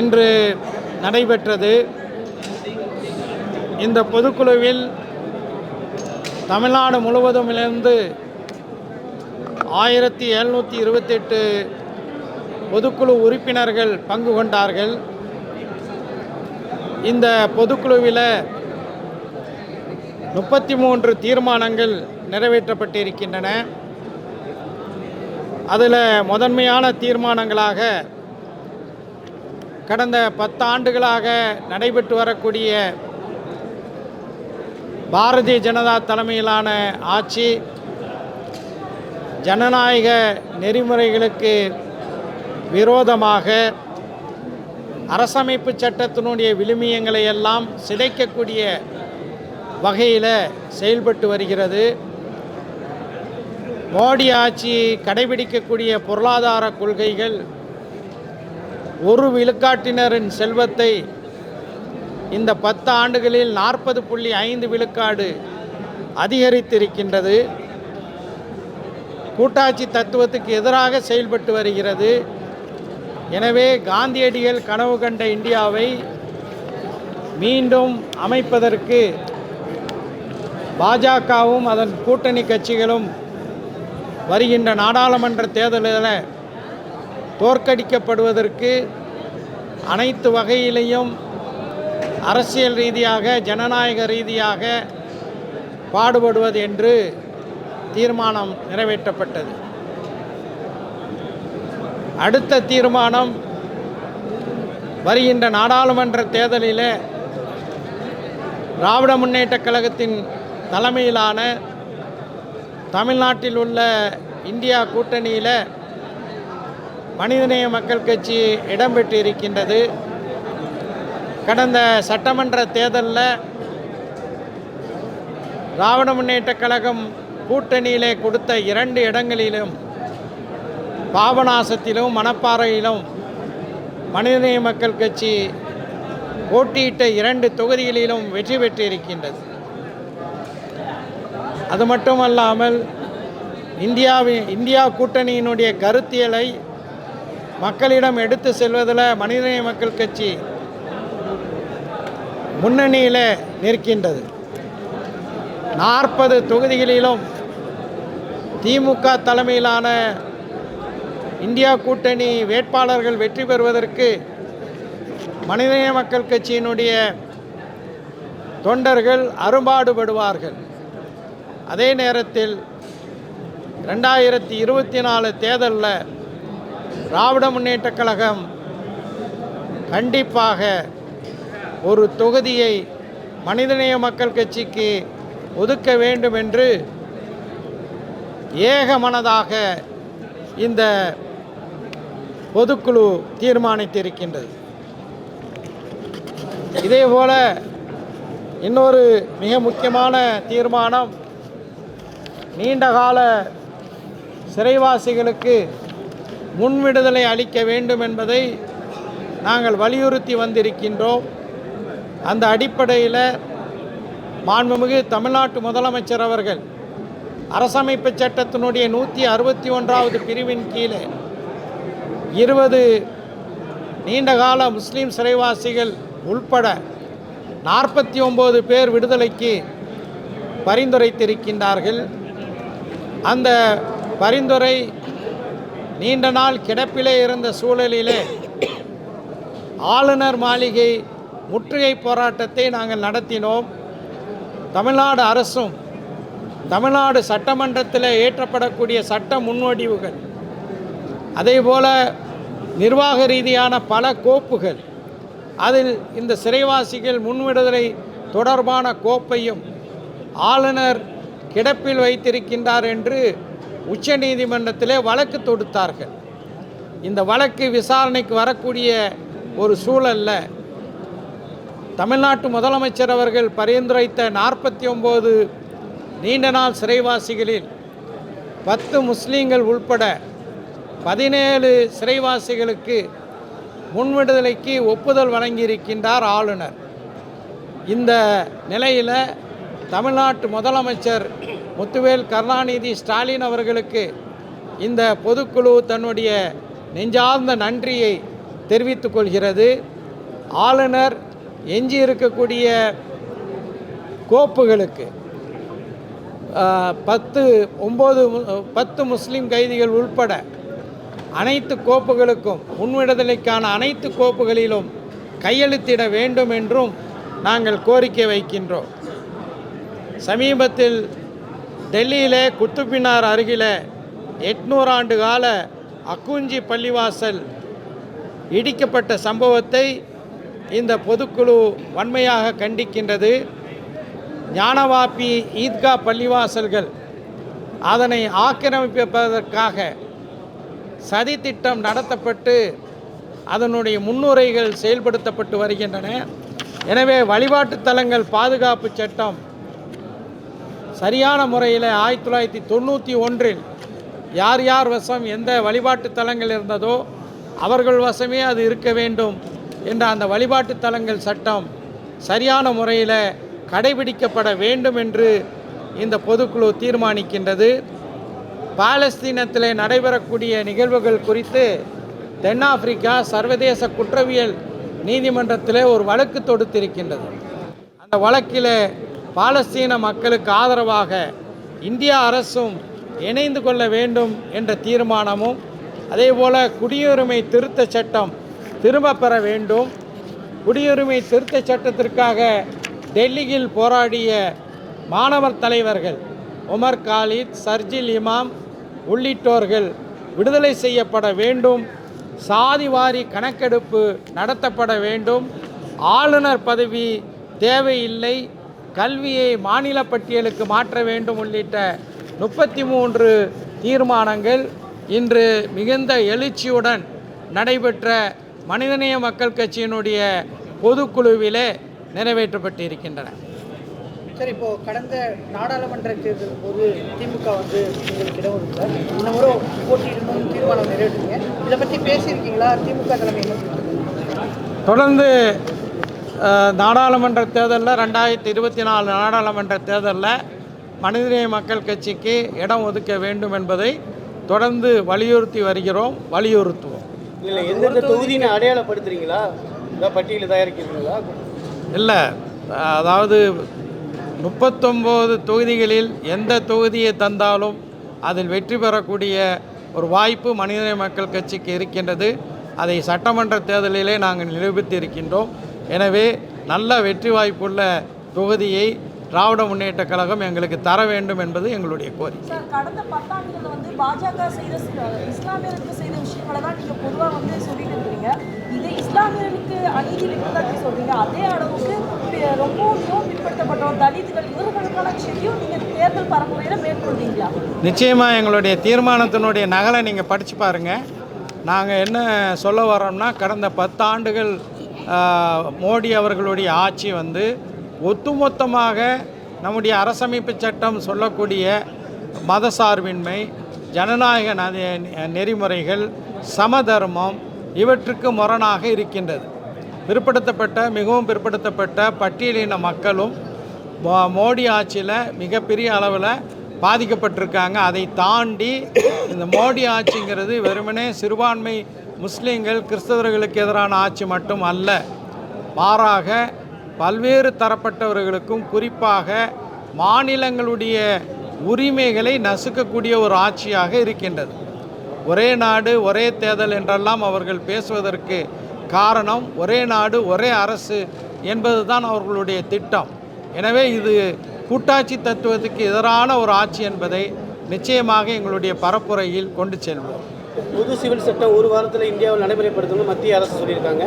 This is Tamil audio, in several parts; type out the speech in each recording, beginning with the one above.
இன்று நடைபெற்றது. இந்த பொதுக்குழுவில் தமிழ்நாடு முழுவதுமிலிருந்து ஆயிரத்தி எழுநூற்றி இருபத்தெட்டு பொதுக்குழு உறுப்பினர்கள் பங்கு கொண்டார்கள். இந்த பொதுக்குழுவில் முப்பத்தி மூன்று தீர்மானங்கள் நிறைவேற்றப்பட்டிருக்கின்றன. அதில் முதன்மையான தீர்மானங்களாக கடந்த பத்தாண்டுகளாக நடைபெற்று வரக்கூடிய பாரதிய ஜனதா தலைமையிலான ஆட்சி ஜனநாயக நெறிமுறைகளுக்கு விரோதமாக அரசமைப்பு சட்டத்தினுடைய விழுமியங்களை எல்லாம் சிதைக்கக்கூடிய வகையில் செயல்பட்டு வருகிறது. மோடி ஆட்சி கடைபிடிக்கக்கூடிய பொருளாதார கொள்கைகள் ஒரு விழுக்காட்டினரின் செல்வத்தை இந்த பத்து ஆண்டுகளில் நாற்பது புள்ளி ஐந்து விழுக்காடு அதிகரித்திருக்கின்றது. கூட்டாட்சி தத்துவத்துக்கு எதிராக செயல்பட்டு வருகிறது. எனவே காந்தியடிகள் கனவு கண்ட இந்தியாவை மீண்டும் அமைப்பதற்கு பாஜகவும் அதன் கூட்டணி கட்சிகளும் வருகின்ற நாடாளுமன்ற தேர்தலில் தோற்கடிக்கப்படுவதற்கு அனைத்து வகையிலையும் அரசியல் ரீதியாக ஜனநாயக ரீதியாக பாடுபடுவது என்று தீர்மானம் நிறைவேற்றப்பட்டது. அடுத்த தீர்மானம் வருகின்ற நாடாளுமன்ற தேர்தலில் திராவிட முன்னேற்றக் கழகத்தின் தலைமையிலான தமிழ்நாட்டில் உள்ள இந்தியா கூட்டணியில் மனிதநேய மக்கள் கட்சி இடம்பெற்று இருக்கின்றது கடந்த சட்டமன்ற தேர்தலில் திராவிட முன்னேற்ற கழகம் கூட்டணியிலே கொடுத்த இரண்டு இடங்களிலும் பாபநாசத்திலும் மணப்பாறையிலும் மனிதநேய மக்கள் கட்சி போட்டியிட்ட இரண்டு தொகுதிகளிலும் வெற்றி பெற்றிருக்கின்றது. அது மட்டுமல்லாமல் இந்தியாவின் இந்தியா கூட்டணியினுடைய கருத்தியலை மக்களிடம் எடுத்து செல்வதில் மனிதநேய மக்கள் கட்சி முன்னணியில் நிற்கின்றது. நாற்பது தொகுதிகளிலும் திமுக தலைமையிலான இந்தியா கூட்டணி வேட்பாளர்கள் வெற்றி பெறுவதற்கு மனிதநேய மக்கள் கட்சியினுடைய தொண்டர்கள் அரும்பாடுபடுவார்கள். அதே நேரத்தில் ரெண்டாயிரத்தி இருபத்தி நாலு தேர்தலில் திராவிட முன்னேற்றக் கழகம் கண்டிப்பாக ஒரு தொகுதியை மனிதநேய மக்கள் கட்சிக்கு ஒதுக்க வேண்டும் என்று ஏகமனதாக இந்த பொதுக்குழு தீர்மானித்திருக்கின்றது. இதேபோல இன்னொரு மிக முக்கியமான தீர்மானம் நீண்டகால சிறைவாசிகளுக்கு முன்விடுதலை அளிக்க வேண்டும் என்பதை நாங்கள் வலியுறுத்தி வந்திருக்கின்றோம். அந்த அடிப்படையில் மாண்புமிகு தமிழ்நாட்டு முதலமைச்சர் அவர்கள் அரசமைப்பு சட்டத்தினுடைய நூற்றி அறுபத்தி ஒன்றாவது பிரிவின் கீழே இருபது நீண்டகால முஸ்லீம் சிறைவாசிகள் உள்பட நாற்பத்தி ஒம்பது பேர் விடுதலைக்கு பரிந்துரைத்திருக்கின்றார்கள். அந்த பரிந்துரை நீண்ட நாள் கிடப்பிலே இருந்த சூழலிலே ஆளுநர் மாளிகை முற்றுகை போராட்டத்தை நாங்கள் நடத்தினோம். தமிழ்நாடு அரசும் தமிழ்நாடு சட்டமன்றத்தில் ஏற்றப்படக்கூடிய சட்ட முன்வடிவுகள் அதேபோல நிர்வாக ரீதியான பல கோப்புகள் அதில் இந்த சிறைவாசிகள் முன்விடுதலை தொடர்பான கோப்பையும் ஆளுநர் கிடப்பில் வைத்திருக்கின்றார் என்று உச்சநீதிமன்றத்திலே வழக்கு தொடுத்தார்கள். இந்த வழக்கு விசாரணைக்கு வரக்கூடிய ஒரு சூழலில் தமிழ்நாட்டு முதலமைச்சர் அவர்கள் பரிந்துரைத்த நாற்பத்தி ஒம்பது நீண்ட நாள் சிறைவாசிகளில் பத்து முஸ்லீம்கள் உள்பட பதினேழு சிறைவாசிகளுக்கு முன்விடுதலைக்கு ஒப்புதல் வழங்கியிருக்கின்றார் ஆளுநர். இந்த நிலையில் தமிழ்நாட்டு முதலமைச்சர் முத்துவேல் கருணாநிதி ஸ்டாலின் அவர்களுக்கு இந்த பொதுக்குழு தன்னுடைய நெஞ்சார்ந்த நன்றியை தெரிவித்துக் கொள்கிறது. ஆளுநர் எஞ்சி இருக்கக்கூடிய கோப்புகளுக்கு பத்து ஒம்பது பத்து முஸ்லீம் கைதிகள் உள்பட அனைத்து கோப்புகளுக்கும் முன்விடுதலைக்கான அனைத்து கோப்புகளிலும் கையெழுத்திட வேண்டும் என்றும் நாங்கள் கோரிக்கை வைக்கின்றோம். சமீபத்தில் டெல்லியிலே குத்துப்பினார் அருகில் எட்நூறு ஆண்டு கால அக்குஞ்சி பள்ளிவாசல் இடிக்கப்பட்ட சம்பவத்தை இந்த பொதுக்குழு வன்மையாக கண்டிக்கின்றது. ஞானவாப்பி ஈத்கா பள்ளிவாசல்கள் அதனை ஆக்கிரமிப்பதற்காக சதித்திட்டம் நடத்தப்பட்டு அதனுடைய முன்னுரைகள் செயல்படுத்தப்பட்டு வருகின்றன. எனவே வழிபாட்டுத் தலங்கள் பாதுகாப்பு சட்டம் சரியான முறையில் ஆயிரத்தி தொள்ளாயிரத்தி தொண்ணூற்றி ஒன்றில் யார் யார் வசம் எந்த வழிபாட்டு தலங்கள் இருந்ததோ அவர்கள் வசமே அது இருக்க வேண்டும் என்ற அந்த வழிபாட்டு தலங்கள் சட்டம் சரியான முறையில் கடைபிடிக்கப்பட வேண்டும் என்று இந்த பொதுக்குழு தீர்மானிக்கின்றது. பாலஸ்தீனத்தில் நடைபெறக்கூடிய நிகழ்வுகள் குறித்து தென்னாப்பிரிக்கா சர்வதேச குற்றவியல் நீதிமன்றத்தில் ஒரு வழக்கு தொடுத்திருக்கின்றது. அந்த வழக்கில் பாலஸ்தீன மக்களுக்கு ஆதரவாக இந்தியா அரசும் இணைந்து கொள்ள வேண்டும் என்ற தீர்மானமும் அதேபோல குடியுரிமை திருத்த சட்டம் திரும்ப பெற வேண்டும். குடியுரிமை திருத்த சட்டத்திற்காக டெல்லியில் போராடிய மாணவர் தலைவர்கள் உமர் காலித் சர்ஜில் இமாம் உள்ளிட்டோர்கள் விடுதலை செய்யப்பட வேண்டும். சாதிவாரி கணக்கெடுப்பு நடத்தப்பட வேண்டும். ஆளுநர் பதவி தேவையில்லை. கல்வியை மாநில பட்டியலுக்கு மாற்ற வேண்டும் உள்ளிட்ட முப்பத்தி மூன்று தீர்மானங்கள் இன்று மிகுந்த எழுச்சியுடன் நடைபெற்ற மனிதநேய மக்கள் கட்சியினுடைய பொதுக்குழுவிலே நிறைவேற்றப்பட்டிருக்கின்றன. சார் இப்போ கடந்த நாடாளுமன்ற தேர்தல் போது திமுக வந்து உங்களுக்கு இடம் ஒதுக்கல இந்த முறை போட்டியிடணும் தீர்மானம் நிறைவேற்றுங்க. இதை பற்றி பேசியிருக்கீங்களா? திமுக தலைமை? தொடர்ந்து நாடாளுமன்ற தேர்தலில் ரெண்டாயிரத்தி இருபத்தி நாலு நாடாளுமன்ற தேர்தலில் மனிதநேய மக்கள் கட்சிக்கு இடம் ஒதுக்க வேண்டும் என்பதை தொடர்ந்து வலியுறுத்தி வருகிறோம் வலியுறுத்துவோம். இல்லை எந்தெந்த தொகுதின்னு அடையாளப்படுத்துறீங்களா? பட்டியல் தயாரிக்கிறீங்களா? இல்லை அதாவது முப்பத்தொம்போது தொகுதிகளில் எந்த தொகுதியை தந்தாலும் அதில் வெற்றி பெறக்கூடிய ஒரு வாய்ப்பு மனிதநேய மக்கள் கட்சிக்கு இருக்கின்றது. அதை சட்டமன்ற தேர்தலிலே நாங்கள் நிரூபித்து இருக்கின்றோம் எனவே நல்ல வெற்றி வாய்ப்புள்ள தொகுதியை திராவிட முன்னேற்ற கழகம் எங்களுக்கு தர வேண்டும் என்பது எங்களுடைய கோரிக்கை. சார் கடந்த பத்தாண்டுகள் வந்து பாஜக செய்த சில இஸ்லாமியர்களுக்கு செய்த விஷயங்களை தான் நீங்கள் பொதுவாக வந்து சொல்லிட்டு இருக்கிறீங்க இது இஸ்லாமியர்களுக்கு அநீதி தான் சொல்றீங்க. அதே அளவுக்கு ரொம்பவும் மிகவும் பிற்படுத்தப்பட்டோம் தலித்துகள் இவர்களுக்கான விஷயத்தையும் நீங்கள் தேர்தல் பரப்புரையில் மேற்கொள்வீங்களா நிச்சயமாக எங்களுடைய தீர்மானத்தினுடைய நகலை நீங்கள் படித்து பாருங்கள் நாங்கள் என்ன சொல்ல வரோம்னா கடந்த பத்தாண்டுகள் மோடி அவர்களுடைய ஆட்சி வந்து ஒட்டுமொத்தமாக நம்முடைய அரசமைப்பு சட்டம் சொல்லக்கூடிய மதசார்பின்மை ஜனநாயக நதி- நெறிமுறைகள் சமதர்மம் இவற்றுக்கு முரணாக இருக்கின்றது. பிற்படுத்தப்பட்ட மிகவும் பிற்படுத்தப்பட்ட பட்டியலின மக்களும் மோ- மோடி ஆட்சியில் மிகப்பெரிய அளவில் பாதிக்கப்பட்டிருக்காங்க. அதை தாண்டி இந்த மோடி ஆட்சிங்கிறது வெறுமனே சிறுபான்மை முஸ்லீம்கள் கிறிஸ்தவர்களுக்கு எதிரான ஆட்சி மட்டும் அல்ல மாறாக பல்வேறு தரப்பட்டவர்களுக்கும் குறிப்பாக மாநிலங்களுடைய உரிமைகளை நசுக்கக்கூடிய ஒரு ஆட்சியாக இருக்கின்றது. ஒரே நாடு ஒரே தேர்தல் என்றெல்லாம் அவர்கள் பேசுவதற்கு காரணம் ஒரே நாடு ஒரே அரசு என்பதுதான் அவர்களுடைய திட்டம். எனவே இது கூட்டாட்சி தத்துவத்துக்கு எதிரான ஒரு ஆட்சி என்பதை நிச்சயமாக எங்களுடைய பரப்புரையில் கொண்டு செல்வோம். புது சிவில் சட்டம் ஒரு வாரத்தில் இந்தியாவில் நடைமுறைப்படுத்தணும்னு மத்திய அரசு சொல்லியிருக்காங்க.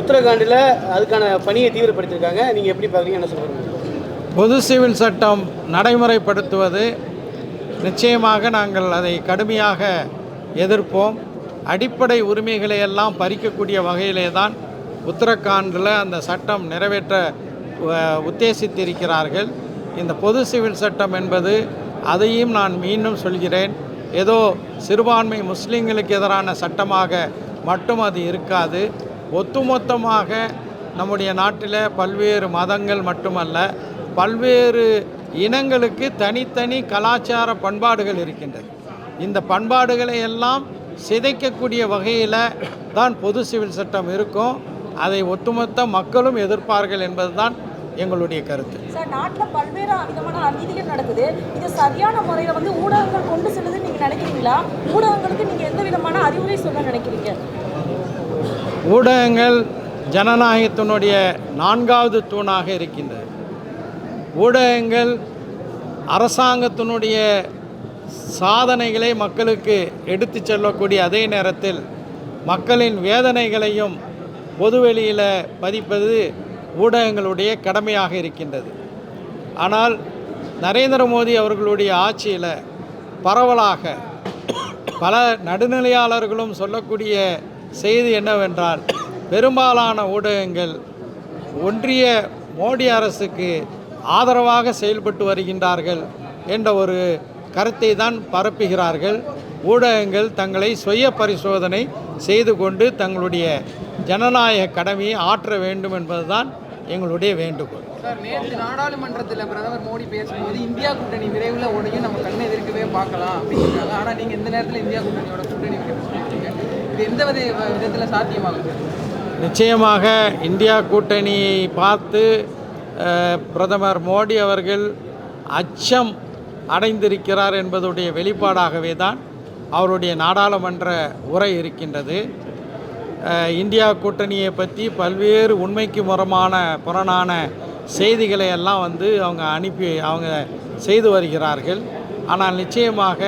உத்தரகாண்டில் அதுக்கான பணியை தீவிரப்படுத்தியிருக்காங்க. நீங்கள் எப்படி பார்க்குறீங்க? என்ன சொல்கிறீங்க பொது சிவில் சட்டம் நடைமுறைப்படுத்துவது நிச்சயமாக நாங்கள் அதை கடுமையாக எதிர்ப்போம். அடிப்படை உரிமைகளை எல்லாம் பறிக்கக்கூடிய வகையிலே தான் உத்தரகாண்டில் அந்த சட்டம் நிறைவேற்ற உத்தேசித்திருக்கிறார்கள். இந்த பொது சிவில் சட்டம் என்பது அதையும் நான் மீண்டும் சொல்கிறேன். ஏதோ சிறுபான்மை முஸ்லீம்களுக்கு எதிரான சட்டமாக மட்டும் அது இருக்காது. ஒட்டுமொத்தமாக நம்முடைய நாட்டில் பல்வேறு மதங்கள் மட்டுமல்ல பல்வேறு இனங்களுக்கு தனித்தனி கலாச்சார பண்பாடுகள் இருக்கின்றது. இந்த பண்பாடுகளை எல்லாம் சிதைக்கக்கூடிய வகையில் தான் பொது சிவில் சட்டம் இருக்கும். அதை ஒட்டுமொத்த மக்களும் எதிர்ப்பார்கள் என்பதுதான் எங்களுடைய கருத்து. சார் நாட்டில் பல்வேறு விதமான அநீதிகள் நடக்குது. இது சரியான முறையில் வந்து ஊடகங்கள் கொண்டு செல்லுதுன்னு நீங்கள் நினைக்கிறீங்களா? ஊடகங்களுக்கு நீங்கள் எந்த விதமான அறிவுரை சொல்ல நினைக்கிறீங்க? ஊடகங்கள் ஜனநாயகத்தினுடைய நான்காவது தூணாக இருக்கின்றது ஊடகங்கள் அரசாங்கத்தினுடைய சாதனைகளை மக்களுக்கு எடுத்துச் செல்லக்கூடிய அதே நேரத்தில் மக்களின் வேதனைகளையும் பொதுவெளியில் பதிப்பது ஊடகங்களுடைய கடமையாக இருக்கின்றது. ஆனால் நரேந்திர மோடி அவர்களுடைய ஆட்சியில் பரவலாக பல நடுநிலையாளர்களும் சொல்லக்கூடிய செய்தி என்னவென்றால் பெரும்பாலான ஊடகங்கள் ஒன்றிய மோடி அரசுக்கு ஆதரவாக செயல்பட்டு வருகின்றார்கள் என்ற ஒரு கருத்தை தான் பரப்புகிறார்கள். ஊடகங்கள் தங்களை சுய பரிசோதனை செய்து கொண்டு தங்களுடைய ஜனநாயக கடமையை ஆற்ற வேண்டும் என்பதுதான் எங்களுடைய வேண்டுகோள். சார் நேற்று நாடாளுமன்றத்தில் பிரதமர் மோடி பேசும்போது இந்தியா கூட்டணி விரைவில் உடையும் நம்ம கண்ணை எதிர்க்கவே பார்க்கலாம் அப்படிங்கிறாங்க ஆனால் நீங்கள் இந்த நேரத்தில் இந்தியா கூட்டணியோட கூட்டணி இது எந்த வித விதத்தில் சாத்தியமாகும் சார்? நிச்சயமாக இந்தியா கூட்டணியை பார்த்து பிரதமர் மோடி அவர்கள் அச்சம் அடைந்திருக்கிறார் என்பதுடைய வெளிப்பாடாகவே தான் அவருடைய நாடாளுமன்ற உரை இருக்கின்றது. இந்தியா கூட்டணியை பற்றி பல்வேறு உண்மைக்கு முறமான புறனான செய்திகளை எல்லாம் வந்து அவங்க அனுப்பி அவங்க செய்து வருகிறார்கள். ஆனால் நிச்சயமாக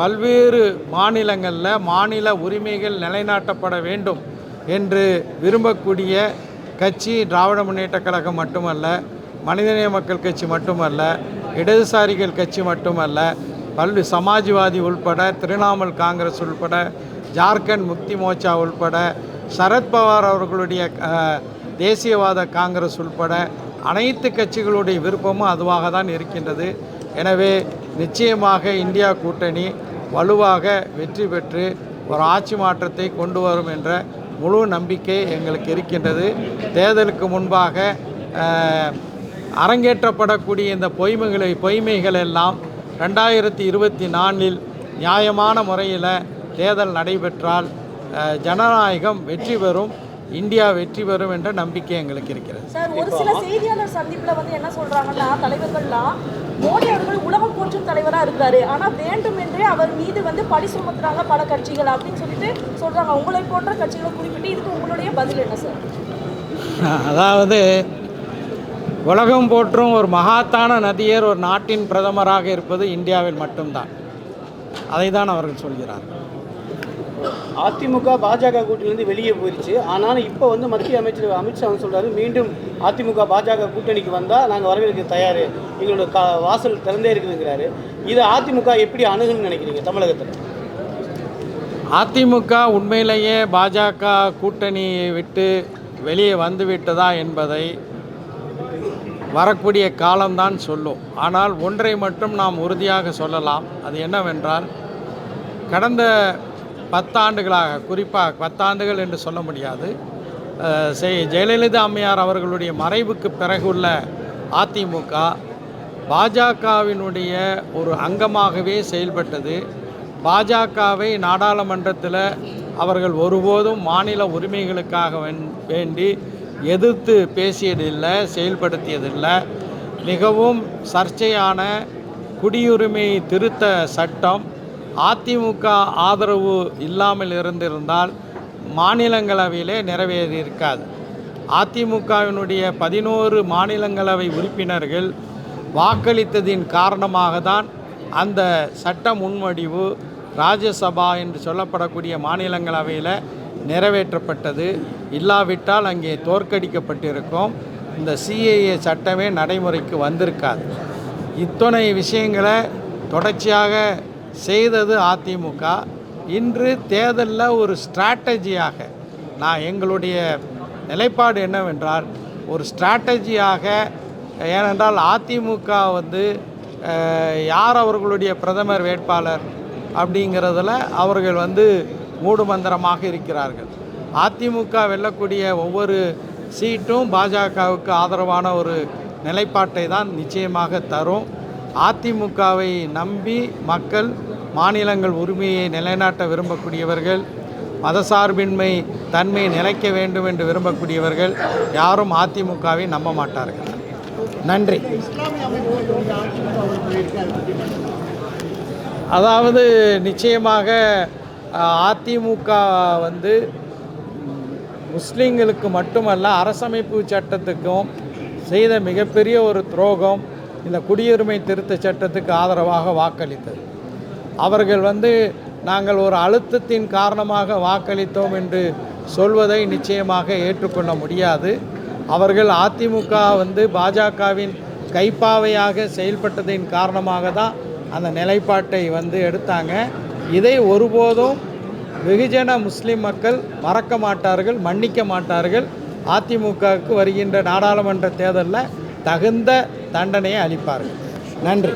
பல்வேறு மாநிலங்களில் மாநில உரிமைகள் நிலைநாட்டப்பட வேண்டும் என்று விரும்பக்கூடிய கட்சி திராவிட முன்னேற்ற கழகம் மட்டுமல்ல மனிதநேய மக்கள் கட்சி மட்டுமல்ல இடதுசாரிகள் கட்சி மட்டுமல்ல பல்வி சமாஜ்வாதி உள்பட திரிணாமுல் காங்கிரஸ் உள்பட ஜார்க்கண்ட் முக்தி மோர்ச்சா உள்பட சரத்பவார் அவர்களுடைய தேசியவாத காங்கிரஸ் உள்பட அனைத்து கட்சிகளுடைய விருப்பமும் அதுவாக தான் இருக்கின்றது. எனவே நிச்சயமாக இந்தியா கூட்டணி வலுவாக வெற்றி பெற்று ஒரு ஆட்சி மாற்றத்தை கொண்டு வரும் என்ற முழு நம்பிக்கை எங்களுக்கு இருக்கின்றது. தேர்தலுக்கு முன்பாக அரங்கேற்றப்படக்கூடிய இந்த பொய்மைகளை பொய்மைகள் எல்லாம் ரெண்டாயிரத்தி இருபத்தி நாலில் நியாயமான முறையில் தேர்தல் நடைபெற்றால் ஜனநாயகம் வெற்றி பெறும் இந்தியா வெற்றி பெறும் என்ற நம்பிக்கை எங்களுக்கு இருக்கிறது. சார் ஒரு சில செய்தியாளர் சந்திப்புல வந்து என்ன சொல்றாங்கன்னா தலைவர்கள்லாம் மோடி அவர்கள் உலகம் போற்றும் தலைவரா இருக்காரு. ஆனா வேண்டுமென்றே அவர் மீது வந்து பழி சுமத்துறாங்க பல கட்சிகள் அப்படின்னு சொல்லிட்டு சொல்றாங்க. உங்களை போன்ற கட்சிகளை குறிப்பிட்டு இதுக்கு உங்களுடைய பதில் என்ன சார்? அதாவது உலகம் போற்றும் ஒரு மகாத்தான நதியர் ஒரு நாட்டின் பிரதமராக இருப்பது இந்தியாவில் மட்டும்தான். அதை தான் அவர்கள் சொல்கிறார்கள். அதிமுக பாஜக கூட்டணியிலேருந்து வெளியே போயிடுச்சு ஆனாலும் இப்போ வந்து மத்திய அமைச்சர் அமித்ஷா வந்து சொல்கிறாரு மீண்டும் அதிமுக பாஜக கூட்டணிக்கு வந்தால் நாங்கள் வரவேற்க தயார். எங்களோட கா வாசல் திறந்தே இருக்குதுங்கிறாரு. இதை அதிமுக எப்படி அணுகுன்னு நினைக்கிறீங்க தமிழகத்தில்? அதிமுக உண்மையிலேயே பாஜக கூட்டணி விட்டு வெளியே வந்து விட்டதா என்பதை வரக்கூடிய காலம்தான் சொல்லும். ஆனால் ஒன்றை மட்டும் நாம் உறுதியாக சொல்லலாம். அது என்னவென்றால் கடந்த பத்தாண்டுகளாக குறிப்பாக பத்தாண்டுகள் என்று சொல்ல முடியாது. செய்- ஜெயலலிதா அம்மையார் அவர்களுடைய மறைவுக்கு பிறகுள்ள அதிமுக பாஜகவினுடைய ஒரு அங்கமாகவே செயல்பட்டது. பாஜகவை நாடாளுமன்றத்தில் அவர்கள் ஒருபோதும் மாநில உரிமைகளுக்காக வேண்- வேண்டி எதிர்த்து பேசியதில்லை செயல்படுத்தியதில்லை. மிகவும் சர்ச்சையான குடியுரிமை திருத்த சட்டம் அதிமுக ஆதரவு இல்லாமல் இருந்திருந்தால் மாநிலங்களவையிலே நிறைவேறியிருக்காது அதிமுகவினுடைய பதினோரு மாநிலங்களவை உறுப்பினர்கள் வாக்களித்ததின் காரணமாக தான் அந்த சட்ட முன்வடிவு ராஜ்யசபா என்று சொல்லப்படக்கூடிய மாநிலங்களவையில் நிறைவேற்றப்பட்டது. இல்லாவிட்டால் அங்கே தோற்கடிக்கப்பட்டிருக்கும். இந்த சிஏஏ சட்டமே நடைமுறைக்கு வந்திருக்காது. இத்தனை விஷயங்களை தொடர்ச்சியாக செய்தது அதிமுக. இன்று தேர்தலில் ஒரு ஸ்ட்ராட்டஜியாக நான் எங்களுடைய நிலைப்பாடு என்னவென்றால் ஒரு ஸ்ட்ராட்டஜியாக ஏனென்றால் அதிமுக வந்து யார் அவர்களுடைய பிரதமர் வேட்பாளர் அப்படிங்கிறதுல அவர்கள் வந்து மூடுமந்திரமாக இருக்கிறார்கள். அதிமுக வெல்லக்கூடிய ஒவ்வொரு சீட்டும் பாஜகவுக்கு ஆதரவான ஒரு நிலைப்பாட்டை தான் நிச்சயமாக தரும். அதிமுகவை நம்பி மக்கள் மாநிலங்கள் உரிமையை நிலைநாட்ட விரும்பக்கூடியவர்கள் மதசார்பின்மை தன்மை நிலைக்க வேண்டும் என்று விரும்பக்கூடியவர்கள் யாரும் அதிமுகவை நம்ப மாட்டார்கள். நன்றி. அதாவது நிச்சயமாக அதிமுக வந்து முஸ்லீம்களுக்கு மட்டுமல்ல அரசமைப்பு சட்டத்துக்கும் செய்த மிகப்பெரிய ஒரு துரோகம் இந்த குடியுரிமை திருத்த சட்டத்துக்கு ஆதரவாக வாக்களித்தது. அவர்கள் வந்து நாங்கள் ஒரு அழுத்தத்தின் காரணமாக வாக்களித்தோம் என்று சொல்வதை நிச்சயமாக ஏற்றுக்கொள்ள முடியாது. அவர்கள் அதிமுக வந்து பாஜகவின் கைப்பாவையாக செயல்பட்டதின் காரணமாக தான் அந்த நிலைப்பாட்டை வந்து எடுத்தாங்க. இதை ஒருபோதும் வெகுஜன முஸ்லிம் மக்கள் மறக்க மாட்டார்கள் மன்னிக்க மாட்டார்கள். அதிமுகவுக்கு வருகின்ற நாடாளுமன்ற தேர்தலில் தகுந்த தண்டனையை அளிப்பார்கள். நன்றி.